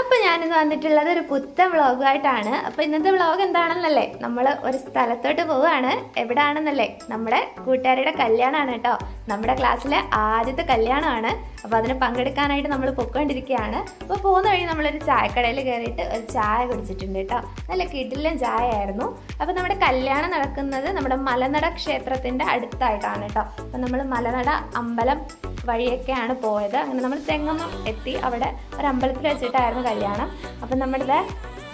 അപ്പൊ ഞാനിന്ന് വന്നിട്ടുള്ളത് ഒരു പുത്തൻ വ്ളോഗായിട്ടാണ്. അപ്പൊ ഇന്നത്തെ വ്ളോഗ് എന്താണെന്നല്ലേ? നമ്മൾ ഒരു സ്ഥലത്തോട്ട് പോവുകയാണ് എവിടെയാണെന്നല്ലേ നമ്മുടെ കൂട്ടുകാരുടെ കല്യാണമാണ് കേട്ടോ. നമ്മുടെ ക്ലാസ്സിലെ ആദ്യത്തെ കല്യാണമാണ്. അപ്പൊ അതിന് പങ്കെടുക്കാനായിട്ട് നമ്മൾ പൊക്കൊണ്ടിരിക്കുകയാണ് അപ്പോൾ പോകുന്ന വഴി നമ്മളൊരു ചായക്കടയിൽ കയറിയിട്ട് ഒരു ചായ കുടിച്ചിട്ടുണ്ട് കേട്ടോ. നല്ല കിടിലൻ ചായ ആയിരുന്നു അപ്പൊ നമ്മുടെ കല്യാണം നടക്കുന്നത് നമ്മുടെ മലനട ക്ഷേത്രത്തിന്റെ അടുത്തായിട്ടാണ് കേട്ടോ. അപ്പൊ നമ്മൾ മലനട അമ്പലം വഴിയൊക്കെയാണ് പോയത്. അങ്ങനെ നമ്മൾ തെങ്ങമ്മം എത്തി. അവിടെ ഒരു അമ്പലത്തിൽ വെച്ചിട്ടായിരുന്നു കല്യാണം. അപ്പം നമ്മുടെ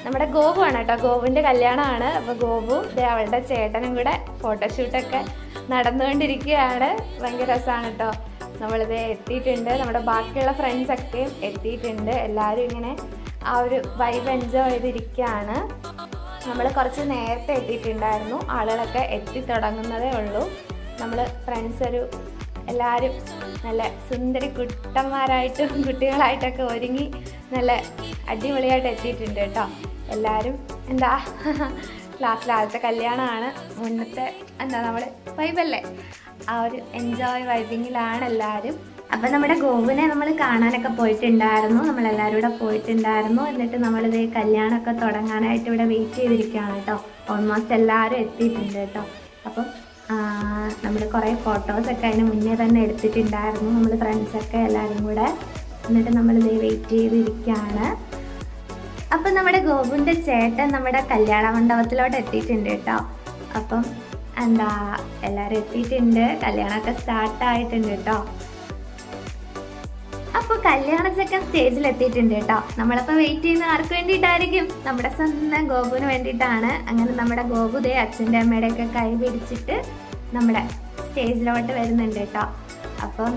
നമ്മുടെ ഗോപു ആണ് കേട്ടോ. ഗോപുവിന്റെ കല്യാണമാണ്. അപ്പോൾ ഗോപു അവളുടെ ചേട്ടനും കൂടെ ഫോട്ടോഷൂട്ടൊക്കെ നടന്നുകൊണ്ടിരിക്കുകയാണ്. ഭയങ്കര രസമാണ് കേട്ടോ. നമ്മളിത് എത്തിയിട്ടുണ്ട്. നമ്മുടെ ബാക്കിയുള്ള ഫ്രണ്ട്സൊക്കെയും എത്തിയിട്ടുണ്ട്. എല്ലാവരും ഇങ്ങനെ ആ ഒരു വൈബ് എൻജോയ് ചെയ്തിരിക്കുകയാണ്. നമ്മൾ കുറച്ച് നേരത്തെ എത്തിയിട്ടുണ്ടായിരുന്നു. ആളുകളൊക്കെ എത്തി തുടങ്ങുന്നതേ ഉള്ളൂ. നമ്മൾ ഫ്രണ്ട്സ് ഒരു എല്ലാവരും നല്ല സുന്ദരി കുട്ടന്മാരായിട്ടും കുട്ടികളായിട്ടൊക്കെ ഒരുങ്ങി നല്ല അടിപൊളിയായിട്ട് എത്തിയിട്ടുണ്ട് കേട്ടോ. എല്ലാവരും എന്താ? ക്ലാസ്സിൽ ആദ്യത്തെ കല്യാണമാണ്. മുന്നത്തെ എന്താ നമ്മൾ വൈബല്ലേ? ആ ഒരു എൻജോയ് വൈബിങ്ങിലാണ് എല്ലാവരും അപ്പം നമ്മുടെ ഗോവിനെ നമ്മൾ കാണാനൊക്കെ പോയിട്ടുണ്ടായിരുന്നു. നമ്മളെല്ലാവരും കൂടെ പോയിട്ടുണ്ടായിരുന്നു. എന്നിട്ട് നമ്മളിത് കല്യാണമൊക്കെ തുടങ്ങാനായിട്ട് ഇവിടെ വെയിറ്റ് ചെയ്തിരിക്കുകയാണ് കേട്ടോ. ഓൾമോസ്റ്റ് എല്ലാവരും എത്തിയിട്ടുണ്ട് കേട്ടോ. അപ്പം നമ്മൾ കുറേ ഫോട്ടോസൊക്കെ അതിന് മുന്നേ തന്നെ എടുത്തിട്ടുണ്ടായിരുന്നു. നമ്മൾ ഫ്രണ്ട്സൊക്കെ എല്ലാവരും കൂടെ. എന്നിട്ട് നമ്മൾ ഇത് വെയിറ്റ് ചെയ്തിരിക്കുകയാണ് അപ്പം നമ്മുടെ ഗോപുവിന്റെ ചേട്ടൻ നമ്മുടെ കല്യാണ മണ്ഡപത്തിലോട്ട് എത്തിയിട്ടുണ്ട് കേട്ടോ. അപ്പം എന്താ എല്ലാവരും എത്തിയിട്ടുണ്ട്. കല്യാണമൊക്കെ സ്റ്റാർട്ടായിട്ടുണ്ട് കേട്ടോ. അപ്പോൾ കല്യാണ ചെക്കൻ സ്റ്റേജിൽ എത്തിയിട്ടുണ്ട് കേട്ടോ. നമ്മളപ്പോൾ വെയിറ്റ് ചെയ്യുന്ന ആർക്ക് വേണ്ടിയിട്ടായിരിക്കും? നമ്മുടെ സ്വന്തം ഗോപുവിന് വേണ്ടിയിട്ടാണ്. അങ്ങനെ നമ്മുടെ ഗോപുദേ അച്ഛന്റെ അമ്മയുടെയൊക്കെ കൈ പിടിച്ചിട്ട് നമ്മുടെ സ്റ്റേജിലോട്ട് വരുന്നുണ്ട് കേട്ടോ. അപ്പം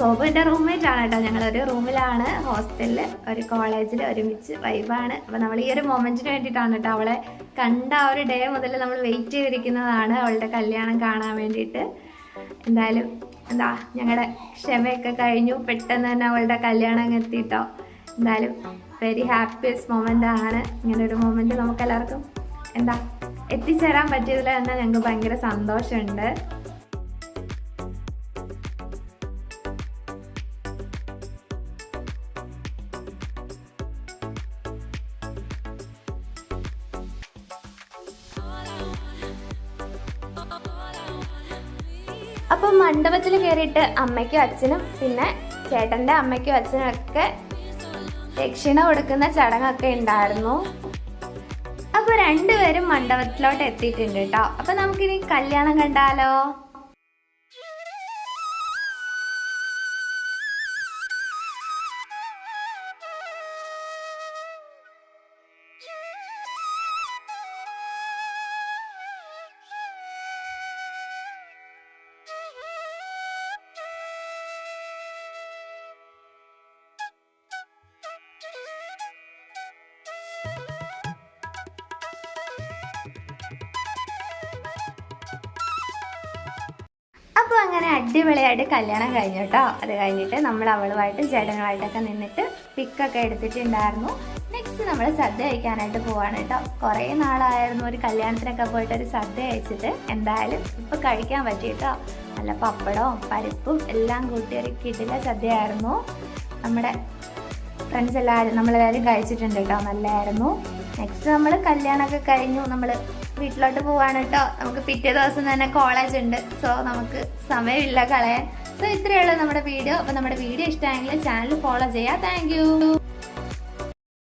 ഗോപുവിന്റെ റൂംമേറ്റ് ആണ് കേട്ടോ. ഞങ്ങളൊരു റൂമിലാണ് ഹോസ്റ്റലിൽ ഒരു കോളേജിൽ ഒരുമിച്ച് വൈബാണ്. അപ്പം നമ്മൾ ഈ ഒരു മൊമെന്റിന് വേണ്ടിയിട്ടാണ് കേട്ടോ അവളെ കണ്ട ആ ഒരു ഡേ മുതൽ നമ്മൾ വെയിറ്റ് ചെയ്തിരിക്കുന്നതാണ് അവളുടെ കല്യാണം കാണാൻ വേണ്ടിയിട്ട്. എന്തായാലും എന്താ ഞങ്ങളുടെ ക്ഷമയൊക്കെ കഴിഞ്ഞു. പെട്ടെന്ന് തന്നെ അവളുടെ കല്യാണം എത്തിയിട്ടോ എന്തായാലും വെരി ഹാപ്പിയസ്റ്റ് മൊമെന്റ് ആണ്. ഇങ്ങനെ ഒരു നമുക്ക് എല്ലാവർക്കും എന്താ എത്തിച്ചേരാൻ പറ്റിയതിൽ തന്നെ ഞങ്ങൾക്ക് ഭയങ്കര സന്തോഷമുണ്ട്. അപ്പം മണ്ഡപത്തിൽ കയറിയിട്ട് അമ്മയ്ക്കും അച്ഛനും പിന്നെ ചേട്ടന്റെ അമ്മയ്ക്കും അച്ഛനും ഒക്കെ ദക്ഷിണ കൊടുക്കുന്ന ചടങ്ങൊക്കെ ഉണ്ടായിരുന്നു. അപ്പോൾ രണ്ടുപേരും മണ്ഡപത്തിലോട്ട് എത്തിയിട്ടുണ്ട് കേട്ടോ. അപ്പോൾ നമുക്കിനി കല്യാണം കണ്ടാലോ? അടിപൊളിയായിട്ട് കല്യാണം കഴിഞ്ഞു കേട്ടോ. അത് കഴിഞ്ഞിട്ട് നമ്മൾ അവളുമായിട്ടും ചേട്ടനുമായിട്ടൊക്കെ നിന്നിട്ട് പിക്കൊക്കെ എടുത്തിട്ടുണ്ടായിരുന്നു. നെക്സ്റ്റ് നമ്മൾ സദ്യ കഴിക്കാനായിട്ട് പോവാണ് കേട്ടോ. കുറേ നാളായിരുന്നു ഒരു കല്യാണത്തിനൊക്കെ പോയിട്ട് ഒരു സദ്യ കഴിച്ചിട്ട്. എന്തായാലും ഇപ്പോൾ കഴിക്കാൻ പറ്റി കേട്ടോ. നല്ല പപ്പടവും പരിപ്പും എല്ലാം കൂട്ടി ഒരു കിടില സദ്യയായിരുന്നു. നമ്മുടെ ഫ്രണ്ട്സ് എല്ലാവരും നമ്മളെല്ലാവരും കഴിച്ചിട്ടുണ്ട് കേട്ടോ. നല്ലതായിരുന്നു നെക്സ്റ്റ് നമ്മൾ കല്യാണമൊക്കെ കഴിഞ്ഞു. നമ്മൾ വീട്ടിലോട്ട് പോവാണ് കേട്ടോ നമുക്ക് പിറ്റേ ദിവസം തന്നെ കോളേജ് ഉണ്ട്. സോ നമുക്ക് സമയമില്ല കളയാൻ. സോ ഇത്രയേ ഉള്ളൂ നമ്മുടെ വീഡിയോ. അപ്പോൾ നമ്മുടെ വീഡിയോ ഇഷ്ടമായെങ്കിൽ ചാനൽ ഫോളോ ചെയ്യാം. താങ്ക്